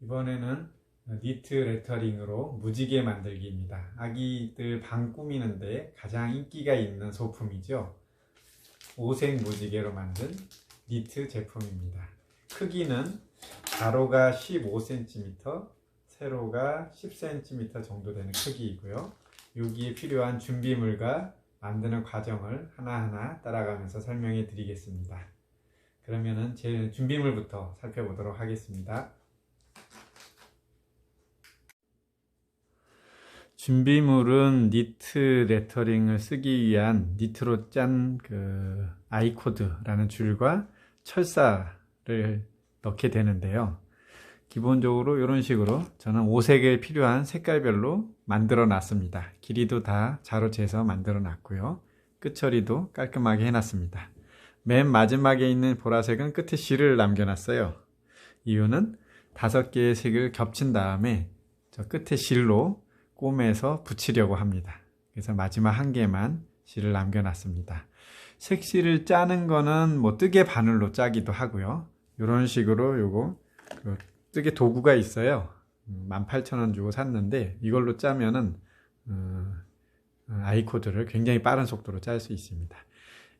이번에는 니트 레터링으로 무지개 만들기입니다. 아기들 방 꾸미는데 가장 인기가 있는 소품이죠. 오색 무지개로 만든 니트 제품입니다. 크기는 가로가 15cm, 세로가 10cm 정도 되는 크기이고요. 여기에 필요한 준비물과 만드는 과정을 하나하나 따라가면서 설명해 드리겠습니다. 그러면은 제 준비물부터 살펴보도록 하겠습니다. 준비물은 니트 레터링을 쓰기 위한 니트로 짠 그 아이코드라는 줄과 철사를 넣게 되는데요. 기본적으로 이런 식으로 저는 오색에 필요한 색깔별로 만들어 놨습니다. 길이도 다 자로 재서 만들어 놨고요. 끝처리도 깔끔하게 해놨습니다. 맨 마지막에 있는 보라색은 끝에 실을 남겨놨어요. 이유는 다섯 개의 색을 겹친 다음에 저 끝에 실로 꼬매서 붙이려고 합니다. 그래서 마지막 한 개만 실을 남겨놨습니다. 색실을 짜는 거는 뭐 뜨개 바늘로 짜기도 하고요. 이런 식으로 요거 그 뜨개 도구가 있어요. 18,000원 주고 샀는데 이걸로 짜면은 어, 아이코드를 굉장히 빠른 속도로 짤 수 있습니다.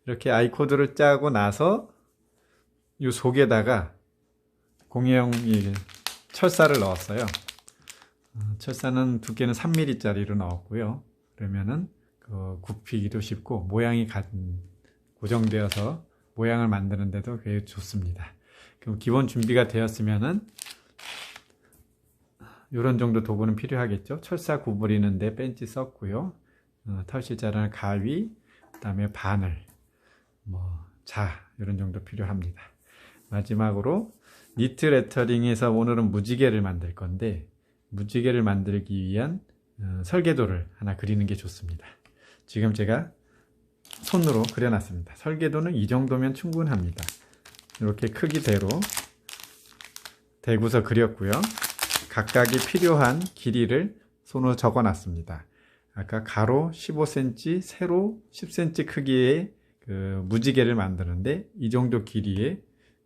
이렇게 아이코드를 짜고 나서 이 속에다가 공예용 철사를 넣었어요. 철사는 두께는 3mm짜리로 넣었고요. 그러면은 그 굽히기도 쉽고 모양이 고정되어서 모양을 만드는데도 꽤 좋습니다. 그럼 기본 준비가 되었으면은 이런 정도 도구는 필요하겠죠. 철사 구부리는데 벤치 썼고요. 어, 털실 자르는 가위, 그다음에 바늘, 뭐 자 이런 정도 필요합니다. 마지막으로 니트 레터링에서 오늘은 무지개를 만들 건데 무지개를 만들기 위한 어, 설계도를 하나 그리는 게 좋습니다. 지금 제가 손으로 그려놨습니다. 설계도는 이 정도면 충분합니다. 이렇게 크기대로 대구서 그렸고요. 각각이 필요한 길이를 손으로 적어놨습니다. 아까 가로 15cm, 세로 10cm 크기의 그 무지개를 만드는데 이 정도 길이의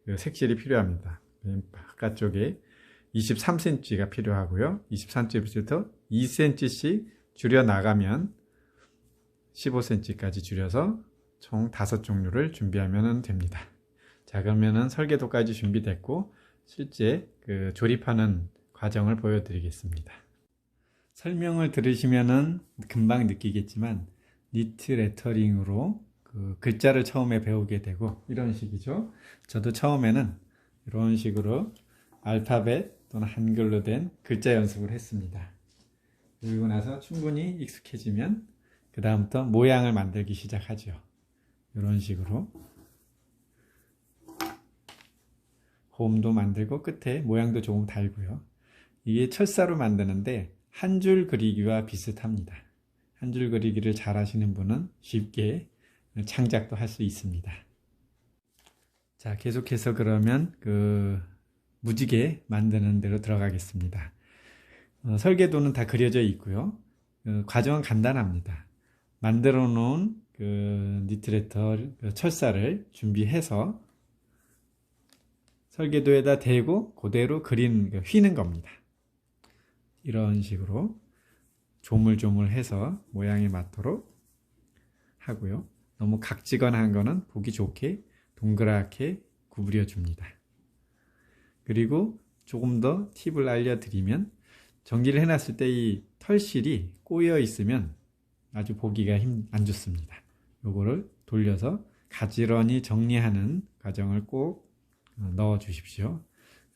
그 색실이 필요합니다. 바깥쪽에 23cm가 필요하고요. 23cm부터 2cm씩 줄여 나가면 15cm까지 줄여서 총 5종류를 준비하면 됩니다. 자, 그러면은 설계도까지 준비됐고 실제 그 조립하는 과정을 보여드리겠습니다. 설명을 들으시면은 금방 느끼겠지만 니트 레터링으로 그 글자를 처음에 배우게 되고 이런 식이죠. 저도 처음에는 이런 식으로 알파벳 또는 한글로 된 글자 연습을 했습니다. 그리고 나서 충분히 익숙해지면 그 다음부터 모양을 만들기 시작하죠. 이런 식으로 홈도 만들고 끝에 모양도 조금 달고요. 이게 철사로 만드는데 한 줄 그리기와 비슷합니다. 한 줄 그리기를 잘 하시는 분은 쉽게 창작도 할 수 있습니다. 자, 계속해서 그러면 그 무지개 만드는 대로 들어가겠습니다. 어, 설계도는 다 그려져 있고요. 어, 과정은 간단합니다. 만들어 놓은 그 니트레터 그 철사를 준비해서 설계도에다 대고 그대로 그린 그 휘는 겁니다. 이런 식으로 조물조물해서 모양이 맞도록 하고요. 너무 각지건한 거는 보기 좋게 동그랗게 구부려 줍니다. 그리고 조금 더 팁을 알려드리면 정리를 해놨을 때 이 털실이 꼬여 있으면 아주 보기가 힘 안 좋습니다. 요거를 돌려서 가지런히 정리하는 과정을 꼭 어, 넣어 주십시오.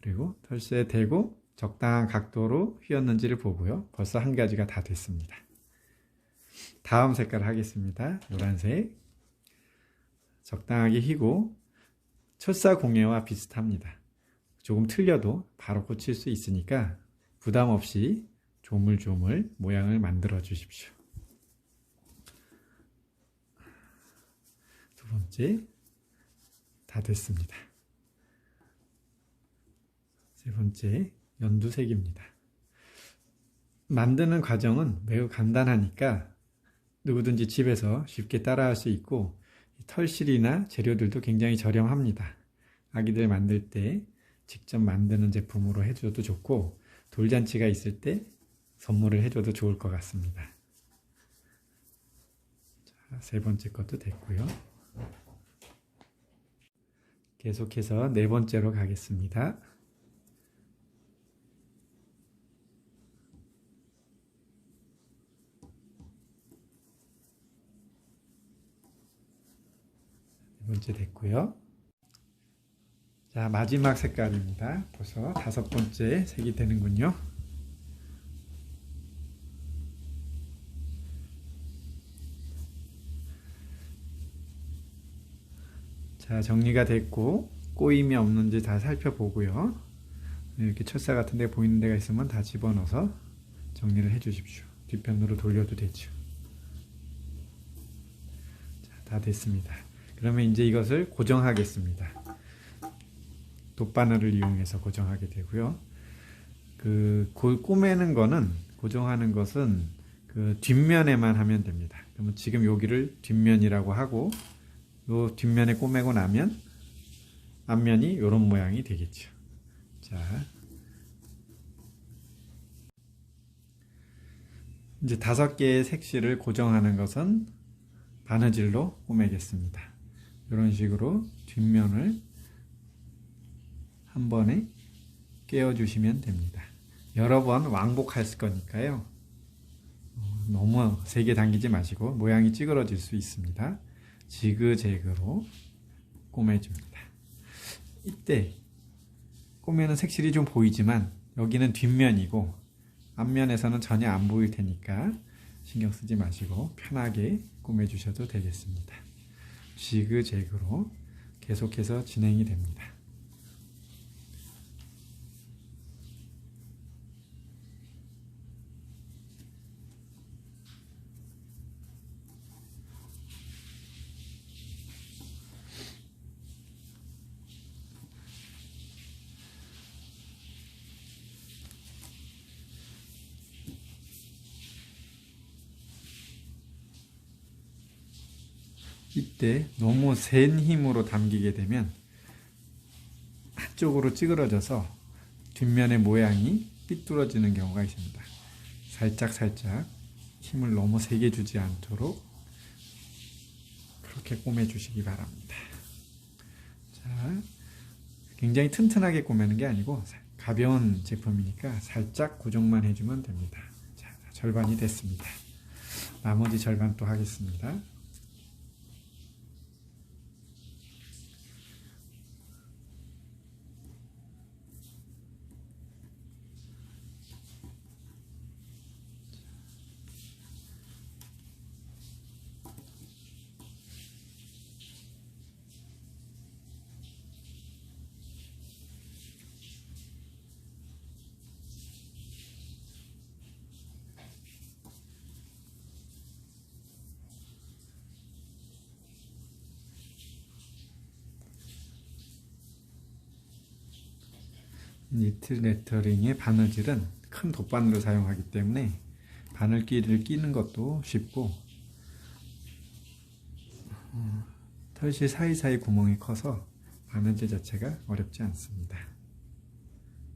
그리고 털실에 대고 적당한 각도로 휘었는지를 보고요. 벌써 한 가지가 다 됐습니다. 다음 색깔 하겠습니다. 노란색. 적당하게 휘고 철사 공예와 비슷합니다. 조금 틀려도 바로 고칠 수 있으니까 부담 없이 조물조물 모양을 만들어 주십시오. 두 번째 다 됐습니다. 세 번째 연두색입니다. 만드는 과정은 매우 간단하니까 누구든지 집에서 쉽게 따라할 수 있고 털실이나 재료들도 굉장히 저렴합니다. 아기들 만들 때 직접 만드는 제품으로 해줘도 좋고 돌잔치가 있을 때 선물을 해줘도 좋을 것 같습니다. 자, 세 번째 것도 됐고요. 계속해서 네 번째로 가겠습니다. 네 번째 됐고요. 자, 마지막 색깔입니다. 벌써 다섯 번째 색이 되는군요. 자, 정리가 됐고 꼬임이 없는지 다 살펴보고요. 이렇게 철사 같은 데 보이는 데가 있으면 다 집어넣어서 정리를 해 주십시오. 뒤편으로 돌려도 되죠. 자, 다 됐습니다. 그러면 이제 이것을 고정하겠습니다. 돗바늘을 이용해서 고정하게 되고요. 그 꼬매는 거는 고정하는 것은 그 뒷면에만 하면 됩니다. 그러면 지금 여기를 뒷면이라고 하고 요 뒷면에 꼬매고 나면 앞면이 이런 모양이 되겠죠. 자, 이제 다섯 개의 색실을 고정하는 것은 바느질로 꼬매겠습니다. 이런 식으로 뒷면을 한 번에 깨워주시면 됩니다. 여러 번 왕복할 거니까요. 어, 너무 세게 당기지 마시고 모양이 찌그러질 수 있습니다. 지그재그로 꼬매줍니다. 이때 꼬매는 색실이 좀 보이지만 여기는 뒷면이고 앞면에서는 전혀 안 보일 테니까 신경 쓰지 마시고 편하게 꼬매주셔도 되겠습니다. 지그재그로 계속해서 진행이 됩니다. 이때 너무 센 힘으로 당기게 되면 한쪽으로 찌그러져서 뒷면의 모양이 삐뚤어지는 경우가 있습니다. 살짝 살짝 힘을 너무 세게 주지 않도록 그렇게 꼬매 주시기 바랍니다. 자, 굉장히 튼튼하게 꼬매는 게 아니고 가벼운 제품이니까 살짝 고정만 해주면 됩니다. 자, 절반이 됐습니다. 나머지 절반 또 하겠습니다. 니트 레터링의 바느질은 큰 돗바늘을 사용하기 때문에 바늘끼리를 끼는 것도 쉽고 어, 털실 사이사이 구멍이 커서 바느질 자체가 어렵지 않습니다.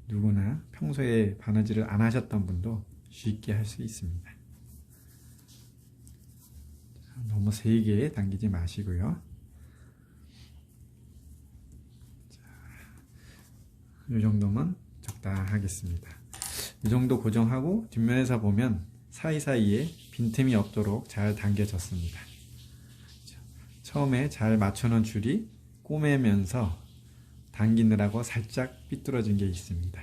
누구나 평소에 바느질을 안 하셨던 분도 쉽게 할 수 있습니다. 너무 세게 당기지 마시고요. 이 정도면 적당하겠습니다. 이 정도 고정하고 뒷면에서 보면 사이사이에 빈틈이 없도록 잘 당겨졌습니다. 처음에 잘 맞춰놓은 줄이 꼬매면서 당기느라고 살짝 삐뚤어진 게 있습니다.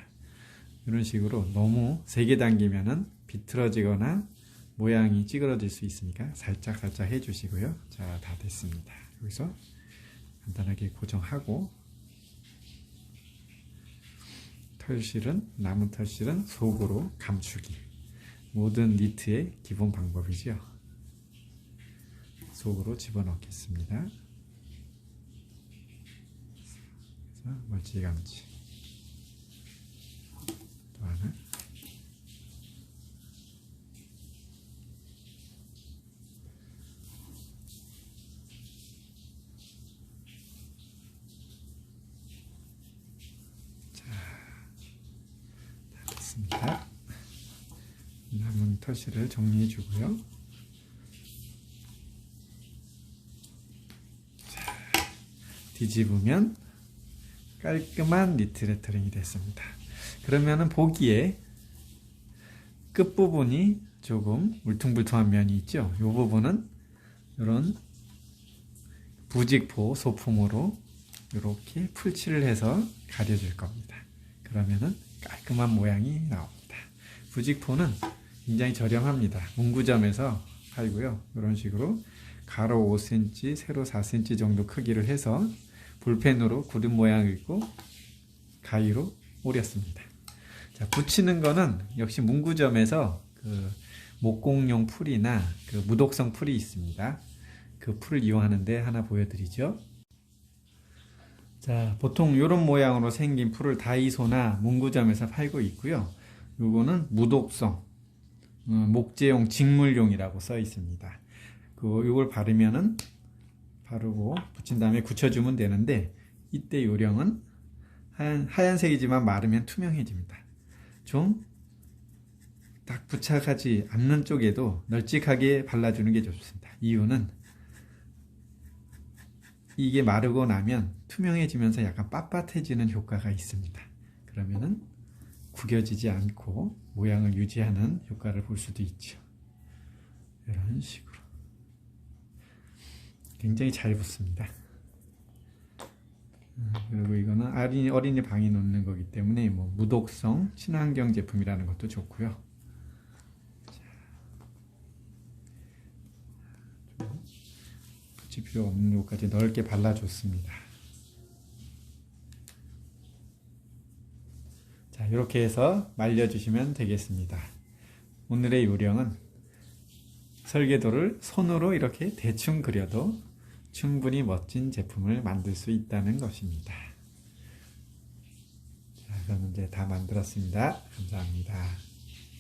이런 식으로 너무 세게 당기면은 비틀어지거나 모양이 찌그러질 수 있으니까 살짝 살짝 해주시고요. 자, 다 됐습니다. 여기서 간단하게 고정하고 털실은 남은 털실은 속으로 감추기. 모든 니트의 기본 방법이죠 속으로 집어넣겠습니다. 멀찌감치. 또 하나 됐습니다. 남은 터시를 정리해 주고요. 자, 뒤집으면 깔끔한 니트 레터링이 됐습니다. 그러면은 보기에 끝부분이 조금 울퉁불퉁한 면이 있죠. 이 부분은 이런 부직포 소품으로 이렇게 풀칠을 해서 가려줄 겁니다. 그러면은 깔끔한 모양이 나옵니다. 부직포는 굉장히 저렴합니다. 문구점에서 팔고요. 이런 식으로 가로 5cm, 세로 4cm 정도 크기를 해서 볼펜으로 구름 모양을 있고 가위로 오렸습니다. 자, 붙이는 거는 역시 문구점에서 그 목공용 풀이나 그 무독성 풀이 있습니다. 그 풀을 이용하는데 하나 보여드리죠. 자, 보통 이런 모양으로 생긴 풀을 다이소나 문구점에서 팔고 있고요. 요거는 무독성, 어, 목재용 직물용이라고 써 있습니다. 그 요걸 바르면은 바르고 붙인 다음에 굳혀주면 되는데 이때 요령은 하얀, 하얀색이지만 마르면 투명해집니다. 좀 딱 부착하지 않는 쪽에도 널찍하게 발라주는 게 좋습니다. 이유는 이게 마르고 나면 투명해지면서 약간 빳빳해지는 효과가 있습니다. 그러면은 구겨지지 않고 모양을 유지하는 효과를 볼 수도 있죠. 이런 식으로 굉장히 잘 붙습니다. 음, 그리고 이거는 어린이, 방에 놓는 거기 때문에 뭐 무독성 친환경 제품이라는 것도 좋고요. 붙일 필요 없는 곳까지 넓게 발라줬습니다. 자, 이렇게 해서 말려주시면 되겠습니다. 오늘의 요령은 설계도를 손으로 이렇게 대충 그려도 충분히 멋진 제품을 만들 수 있다는 것입니다. 자, 저는 이제 다 만들었습니다. 감사합니다.